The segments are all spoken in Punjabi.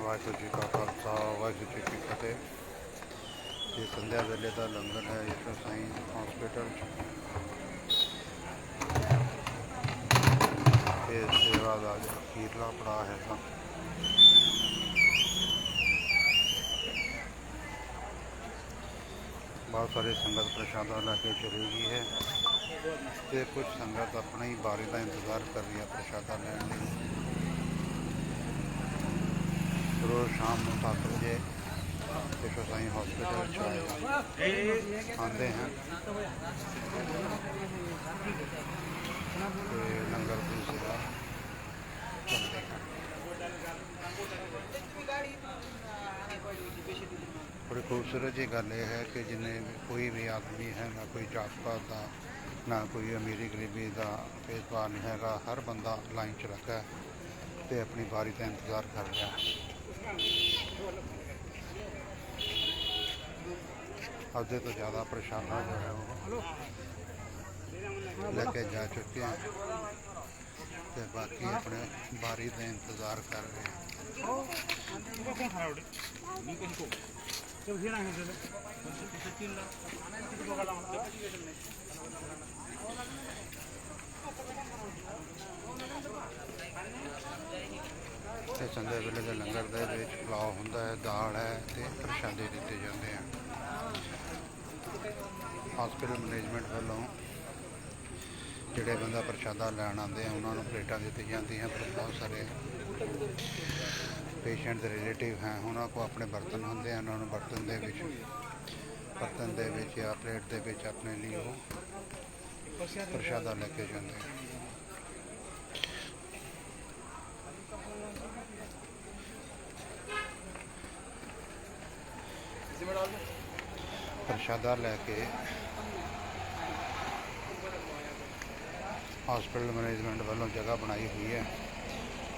ਵਾਹਿਗੁਰੂ ਜੀ ਕਾ ਖਾਲਸਾ, ਵਾਹਿਗੁਰੂ ਜੀ ਕੀ ਫਤਿਹ। ਇਹ ਸੰਧਿਆ ਵੇਲੇ ਦਾ ਲੰਗਰ ਹੈ ਯਸ਼ੋ ਸਾਈਂ ਹਸਪੀਟਲ ਇਹ ਸੇਵਾ ਦਾ ਅਖੀਰਲਾ ਪੜਾਅ ਹੈ ਤਾਂ। ਬਹੁਤ ਸਾਰੇ ਸੰਗਤ ਪ੍ਰਸ਼ਾਦਾ ਲੈ ਕੇ ਚਲੀ ਗਈ ਹੈ। ਤੇ ਕੁਝ ਸੰਗਤ ਆਪਣੇ ਹੀ ਬਾਰੇ ਦਾ ਇੰਤਜ਼ਾਰ ਕਰ ਰਹੀ ਹੈ ਪ੍ਰਸ਼ਾਦਾ ਲੈਣ ਲਈ। ਰੋਜ਼ ਸ਼ਾਮ ਨੂੰ 7 ਵਜੇ ਵਿਸ਼ਵ ਸਾਈਂ ਹਸਪੀਟਲ ਚ ਆਏ। ਆਉਂਦੇ ਹਨ ਤੇ ਲੰਗਰ ਦੀ ਸੇਵਾ ਚੱਲਦੀ ਹੈ। ਬੜੀ ਖੂਬਸੂਰਤ ਜੀ ਗੱਲ ਇਹ ਹੈ ਕਿ ਜਿੰਨੇ ਕੋਈ ਵੀ ਆਦਮੀ ਹੈ, ਨਾ ਕੋਈ ਜਾਤ ਪਾਤ ਦਾ, ਨਾ ਕੋਈ ਅਮੀਰੀ ਗਰੀਬੀ ਦਾ ਭੇਦਭਾਵ ਨਹੀਂ ਹੈਗਾ। ਹਰ ਬੰਦਾ ਲਾਈਨ 'ਚ ਲੱਗਾ ਹੈ ਤੇ ਆਪਣੀ ਵਾਰੀ ਦਾ ਇੰਤਜ਼ਾਰ ਕਰ ਰਿਹਾ। ਹੈ ਅੱਧੇ ਤੋਂ ਜ਼ਿਆਦਾ ਪ੍ਰਸ਼ਾਦਾ ਜੋ ਹੈ ਉਹ। ਲੈ ਕੇ ਜਾ ਚੁੱਕੇ ਹਨ ਤੇ ਬਾਕੀ ਆਪਣੇ ਬਾਰੀ ਦਾ ਇੰਤਜ਼ਾਰ ਕਰ ਰਹੇ ਹਨ ਚੰਗੇ ਵੇਲੇ ਦੇ ਲੰਗਰ ਦੇ ਵਿੱਚ ਪੁਲਾਅ ਹੁੰਦਾ ਹੈ, ਦਾਲ ਹੈ ਤੇ ਪ੍ਰਸ਼ਾਦੇ ਦਿੱਤੇ ਜਾਂਦੇ ਆ। ਹਸਪੀਟਲ ਮੈਨੇਜਮੈਂਟ ਵੱਲੋਂ ਜਿਹੜੇ ਬੰਦਾ ਪ੍ਰਸ਼ਾਦਾ ਲੈਣ ਆਉਂਦੇ ਆ, ਉਹਨਾਂ ਨੂੰ ਪਲੇਟਾਂ ਦਿੱਤੀਆਂ ਜਾਂਦੀਆਂ, ਪਰ ਬਹੁਤ ਸਾਰੇ ਪੇਸ਼ੈਂਟ ਦੇ ਰਿਲੇਟਿਵ ਹੈ, ਉਹਨਾਂ ਕੋ ਆਪਣੇ ਬਰਤਨ ਹੁੰਦੇ ਆ, ਉਹਨਾਂ ਨੂੰ ਬਰਤਨ ਦੇ ਵਿੱਚ, ਬਰਤਨ ਦੇ ਵਿੱਚ ਜਾਂ ਪਲੇਟ ਦੇ ਵਿੱਚ ਆਪਣੇ ਲਈ ਉਹ ਪ੍ਰਸ਼ਾਦਾ ਲੈ ਕੇ ਜਾਂਦੇ ਆ। ਪ੍ਰਸ਼ਾਦਾ ਲੈ ਕੇ ਹਸਪੀਟਲ ਮੈਨੇਜਮੈਂਟ ਵੱਲੋਂ ਜਗ੍ਹਾ ਬਣਾਈ ਹੋਈ ਹੈ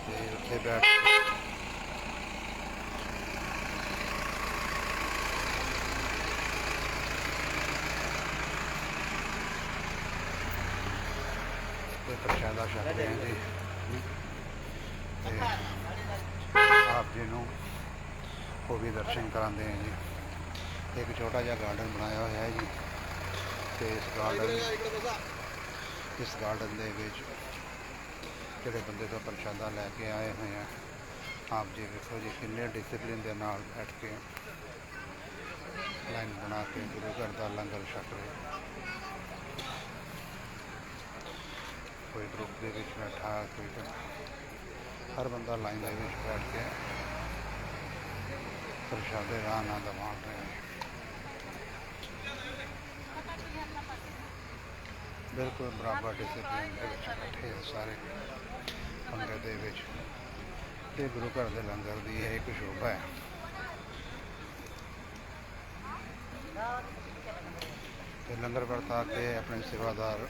ਤੇ ਉੱਥੇ ਬੈਠ ਕੇ ਪ੍ਰਸ਼ਾਦਾ ਛਕਦੇ ਹਾਂ ਜੀ। ਤੇ ਆਪ ਜੀ ਨੂੰ ਉਹ ਵੀ ਦਰਸ਼ਨ ਕਰਾਉਂਦੇ ਹਾਂ ਜੀ। ਇੱਕ ਛੋਟਾ ਜਿਹਾ ਗਾਰਡਨ ਬਣਾਇਆ ਹੋਇਆ ਹੈ ਜੀ। ਤੇ ਇਸ ਗਾਰਡਨ ਇਸ ਗਾਰਡਨ ਦੇ ਵਿੱਚ ਜਿਹੜੇ ਬੰਦੇ ਤੋਂ ਪ੍ਰਸ਼ਾਦਾ ਲੈ ਕੇ ਆਏ ਹੋਏ ਆ, ਆਪ ਜੀ ਵੇਖੋ ਜੀ ਕਿੰਨੇ ਡਿਸਪਲਿਨ ਦੇ ਨਾਲ ਬੈਠ ਕੇ ਲਾਈਨ ਬਣਾ ਕੇ ਗੁਰੂ ਘਰ ਦਾ ਲੰਗਰ ਛਕ ਰਹੇ। ਕੋਈ ਗਰੁੱਪ ਦੇ ਵਿੱਚ ਬੈਠਾ, ਕੋਈ ਹਰ ਬੰਦਾ ਲਾਈਨ ਦੇ ਵਿੱਚ ਬੈਠ ਕੇ ਪ੍ਰਸ਼ਾਦੇ ਦਾ ਆਨੰਦ ਮਾਣ ਰਿਹਾ ਹੈ ਬਿਲਕੁਲ ਬਰਾਬਰ ਡਿਸਪਲਿਨ ਦੇ ਵਿੱਚ ਬੈਠੇ ਆ ਸਾਰੇ ਸੰਗਤ ਦੇ ਵਿੱਚ। ਤੇ ਗੁਰੂ ਘਰ ਦੇ ਲੰਗਰ ਦੀ ਇਹ ਇੱਕ ਸ਼ੋਭਾ ਹੈ। ਤੇ ਲੰਗਰ ਵਰਤਾ ਕੇ ਆਪਣੇ ਸੇਵਾਦਾਰ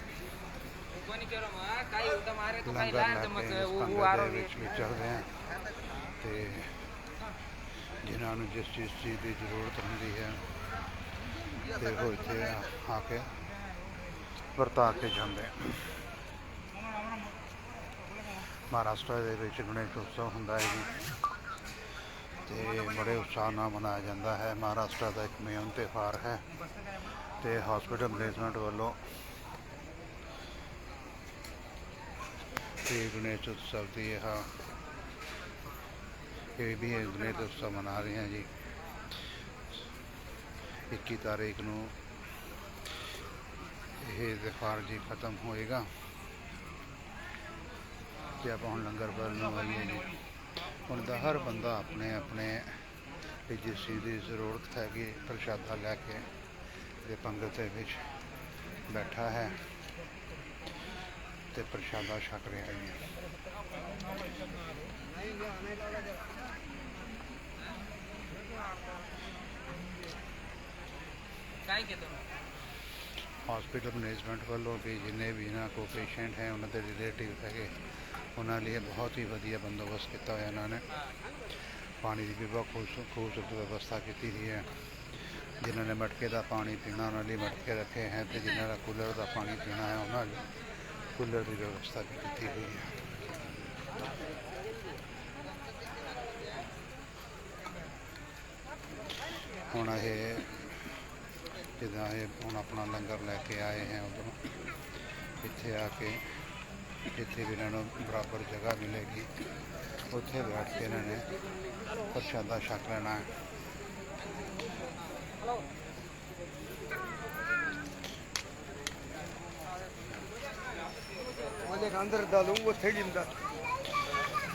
ਲੰਗਰ ਲੈ ਕੇ ਵਿੱਚ ਵਿਚਰਦੇ ਆ। ਤੇ ਜਿਹਨਾਂ ਨੂੰ ਜਿਸ ਚੀਜ਼ ਦੀ ਜ਼ਰੂਰਤ ਹੁੰਦੀ ਹੈ, ਤੇ ਉਹ ਇੱਥੇ ਆ ਕੇ ਵਰਤਾ ਕੇ ਜਾਂਦੇ ਮਹਾਰਾਸ਼ਟਰ ਦੇ ਵਿੱਚ ਗਣੇਸ਼ ਉਤਸਵ ਹੁੰਦਾ ਹੈ ਜੀ। ਤੇ ਬੜੇ ਉਤਸ਼ਾਹ ਨਾਲ ਮਨਾਇਆ ਜਾਂਦਾ ਹੈ। ਮਹਾਰਾਸ਼ਟਰ ਦਾ ਇੱਕ ਮੇਨ ਤਿਉਹਾਰ ਹੈ ਤੇ ਹਸਪੀਟਲ ਮੈਨੇਜਮੈਂਟ ਵੱਲੋਂ ਤੇ ਗਣੇਸ਼ ਉਤਸਵ ਦੀ ਇਹ ਇਹ ਵੀ ਗਣੇਸ਼ ਉਤਸਵ ਮਨਾ ਰਹੇ ਹਾਂ ਜੀ। 21 ਤਾਰੀਖ ਨੂੰ ਇਹ ਜ਼ਫਾਰ ਜੀ ਖਤਮ ਹੋਏਗਾ। ਤੇ ਆਪਾਂ ਹੁਣ ਲੰਗਰ ਪਾਣ ਨੂੰ ਆਈਏ ਜੀ। ਹੁਣ ਦਾ ਹਰ ਬੰਦਾ ਆਪਣੇ ਆਪਣੇ ਜਿਸ ਦੀ ਜ਼ਰੂਰਤ ਹੈਗੀ, ਪ੍ਰਸ਼ਾਦਾ ਲੈ ਕੇ ਦੇ ਪੰਗਤ ਦੇ ਵਿੱਚ ਬੈਠਾ ਹੈ। ਤੇ ਪ੍ਰਸ਼ਾਦਾ ਛਕ ਰਿਹਾ ਹੈ। ਕਾਈ ਕੇ ਤੁਮ ਹਸਪੀਟਲ ਮੈਨੇਜਮੈਂਟ ਵੱਲੋਂ ਵੀ ਜਿੰਨੇ ਵੀ ਇਹਨਾਂ ਕੋ ਪੇਸ਼ੈਂਟ ਹੈ, ਉਹਨਾਂ ਦੇ ਰਿਲੇਟਿਵ ਹੈਗੇ, ਉਹਨਾਂ ਲਈ ਬਹੁਤ ਹੀ ਵਧੀਆ ਬੰਦੋਬਸਤ ਕੀਤਾ ਹੋਇਆ ਇਹਨਾਂ ਨੇ। ਪਾਣੀ ਦੀ ਵੀ ਬਹੁਤ ਖੂਬਸੂ- ਖੂਬਸੂਰਤ ਵਿਵਸਥਾ ਕੀਤੀ ਹੋਈ ਹੈ। ਜਿਨ੍ਹਾਂ ਨੇ ਮਟਕੇ ਦਾ ਪਾਣੀ ਪੀਣਾ, ਉਹਨਾਂ ਲਈ ਮਟਕੇ ਰੱਖੇ ਹੈ ਤੇ ਜਿਨ੍ਹਾਂ ਦਾ ਕੂਲਰ ਦਾ ਪਾਣੀ ਪੀਣਾ ਹੈ, ਉਹਨਾਂ ਲਈ ਕੂਲਰ ਦੀ ਵਿਵਸਥਾ ਵੀ ਕੀਤੀ ਹੋਈ ਹੈ। ਹੁਣ ਇਹ ਜਿੱਦਾਂ ਇਹ ਹੁਣ ਆਪਣਾ ਲੰਗਰ ਲੈ ਕੇ ਆਏ ਹੈ ਉਧਰੋਂ। ਇੱਥੇ ਆ ਕੇ ਜਿੱਥੇ ਵੀ ਇਹਨਾਂ ਨੂੰ ਬਰਾਬਰ ਜਗ੍ਹਾ ਮਿਲੇਗੀ ਉੱਥੇ ਬੈਠ ਕੇ ਇਹਨਾਂ ਨੇ ਪ੍ਰਸ਼ਾਦਾ ਛਕ ਲੈਣਾ ਹੈ। ਉਹਦੇ ਅੰਦਰ ਡਾਲੂ ਉੱਥੇ ਜਿੰਦਾ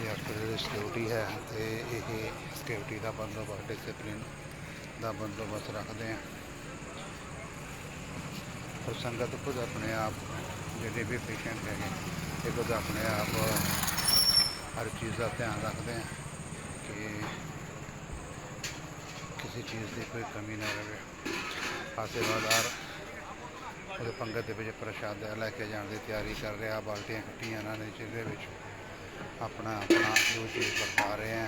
ਇਹ ਆਪਣੀ ਸਿਕਿਉਰਿਟੀ ਹੈ ਤੇ ਇਹ ਸਿਕਿਉਰਿਟੀ ਦਾ ਬੰਦੋਬਸਤ ਡਿਸਪਲਿਨ ਦਾ ਬੰਦੋਬਸਤ ਰੱਖਦੇ ਆ। ਪਰ ਸੰਗਤ ਖੁਦ ਆਪਣੇ ਆਪ ਜਿਹੜੇ ਵੀ ਪੇਸ਼ੈਂਟ ਹੈਗੇ ਇਹ ਖੁਦ ਆਪਣੇ ਆਪ ਹਰ ਚੀਜ਼ ਦਾ ਧਿਆਨ ਰੱਖਦੇ ਆ ਕਿ ਕਿਸੇ ਚੀਜ਼ ਦੀ ਕੋਈ ਕਮੀ ਨਾ ਰਹੇ ਆ ਉਹਦੇ ਪੰਗਤ ਦੇ ਵਿੱਚ ਪ੍ਰਸ਼ਾਦਾ ਲੈ ਕੇ ਜਾਣ ਦੀ ਤਿਆਰੀ ਕਰ ਰਿਹਾ, ਬਾਲਟੀਆਂ ਕੱਟੀਆਂ ਇਹਨਾਂ ਨੇ, ਜਿਹਦੇ ਵਿੱਚ ਆਪਣਾ ਆਪਣਾ ਜੋ ਚੀਜ਼ ਵਰਤਾ ਰਹੇ ਆ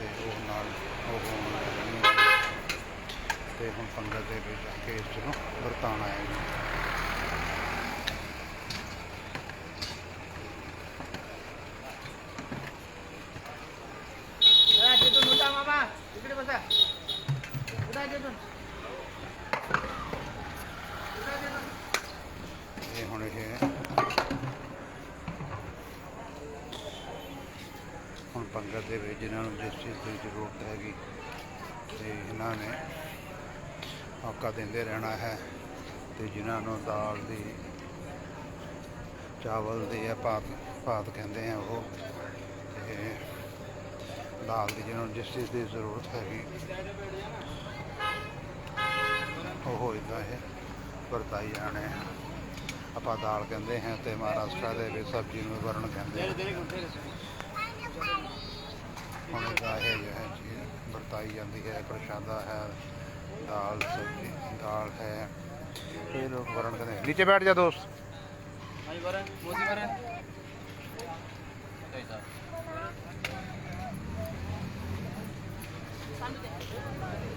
ਤੇ ਉਹ ਨਾਲ ਉਹ ਹੋਣ ਲੱਗਣੀ ਹੈ। ਤੇ ਹੁਣ ਸੰਗਤ ਦੇ ਵਿੱਚ ਆ ਕੇ ਨੂੰ ਵਰਤਾਣਾ ਹੈ ਇਹ ਹੁਣ ਇਹ ਦੇ ਵਿੱਚ ਜਿਨ੍ਹਾਂ ਨੂੰ ਜਿਸ ਚੀਜ਼ ਦੀ ਜ਼ਰੂਰਤ ਹੈਗੀ ਤੇ ਇਹਨਾਂ ਨੇ ਮੌਕਾ ਦਿੰਦੇ ਰਹਿਣਾ ਹੈ ਤੇ ਜਿਨ੍ਹਾਂ ਨੂੰ ਦਾਲ ਦੀ, ਚਾਵਲ ਦੀ ਹੈ ਭਾਤ ਭਾਤ ਕਹਿੰਦੇ ਆ ਉਹ, ਤੇ ਦਾਲ ਦੀ ਜਿਹਨਾਂ ਨੂੰ ਜਿਸ ਚੀਜ਼ ਦੀ ਜ਼ਰੂਰਤ ਹੈਗੀ, ਉਹ ਇਦਾਂ ਹੈ ਵਰਤਾਈ ਜਾਣੇ ਆਪਾਂ ਦਾਲ ਕਹਿੰਦੇ ਹਾਂ ਤੇ ਮਹਾਰਾਸ਼ਟਰ ਦੇ ਵਿੱਚ ਸਬਜ਼ੀ ਨੂੰ ਵਰਣ ਕਹਿੰਦੇ ਹੁਣ ਇਹਦਾ ਇਹ ਹੈ ਚੀਜ਼ ਵਰਤਾਈ ਜਾਂਦੀ ਹੈ, ਪ੍ਰਸ਼ਾਦਾ ਹੈ दाल सब्जी दाल है ये लोग वरण करें नीचे बैठ जा दोस्त Thank you.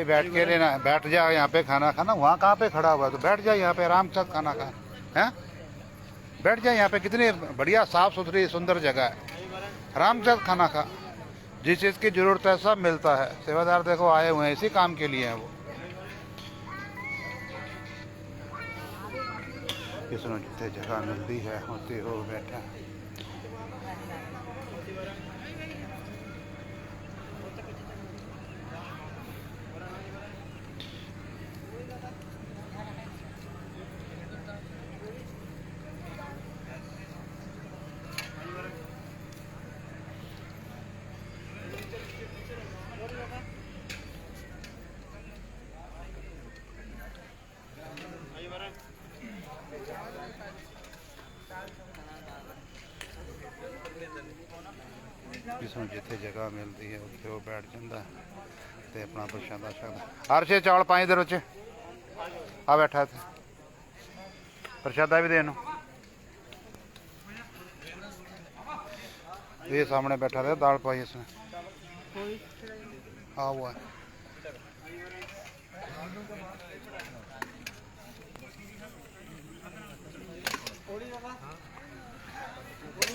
भाई, बैठ के लेना, बैठ जाओ यहाँ पे खाना खाना। वहाँ कहाँ पे खड़ा हुआ तो बैठ जाओ यहाँ पे, आराम से खाना खा। है? बैठ जाए यहाँ पे, कितनी बढ़िया साफ़ सुथरी सुंदर जगह है। आराम से खाना खा। जिस चीज़ की ज़रूरत है, सब मिलता है। सेवादार देखो, आए हुए हैं, इसी काम के लिए हैं वो। किसनों जितने जगह मिलती है, होती हो, बैठा। ਨੂੰ ਜਿੱਥੇ ਜਗ੍ਹਾ ਮਿਲਦੀ ਹੈ, ਉੱਥੇ ਉਹ ਬੈਠ ਜਾਂਦਾ ਤੇ ਆਪਣਾ ਪ੍ਰਸ਼ਾਦਾ ਛਕਦਾ ਅਰਸ਼ੇ ਚੌਲ ਪਾਈ ਦੇ ਰੋਚ ਆ ਬੈਠਾ ਇੱਥੇ। ਪ੍ਰਸ਼ਾਦਾ ਵੀ ਦੇ ਨੂੰ। ਇਹ ਸਾਹਮਣੇ ਬੈਠਾ ਰਿਹਾ, ਦਾਲ ਪਾਈ ਇਸਨੇ ਆ ਉਹ ਥੋੜੀ ਬਾਬਾ ਥੋੜੀ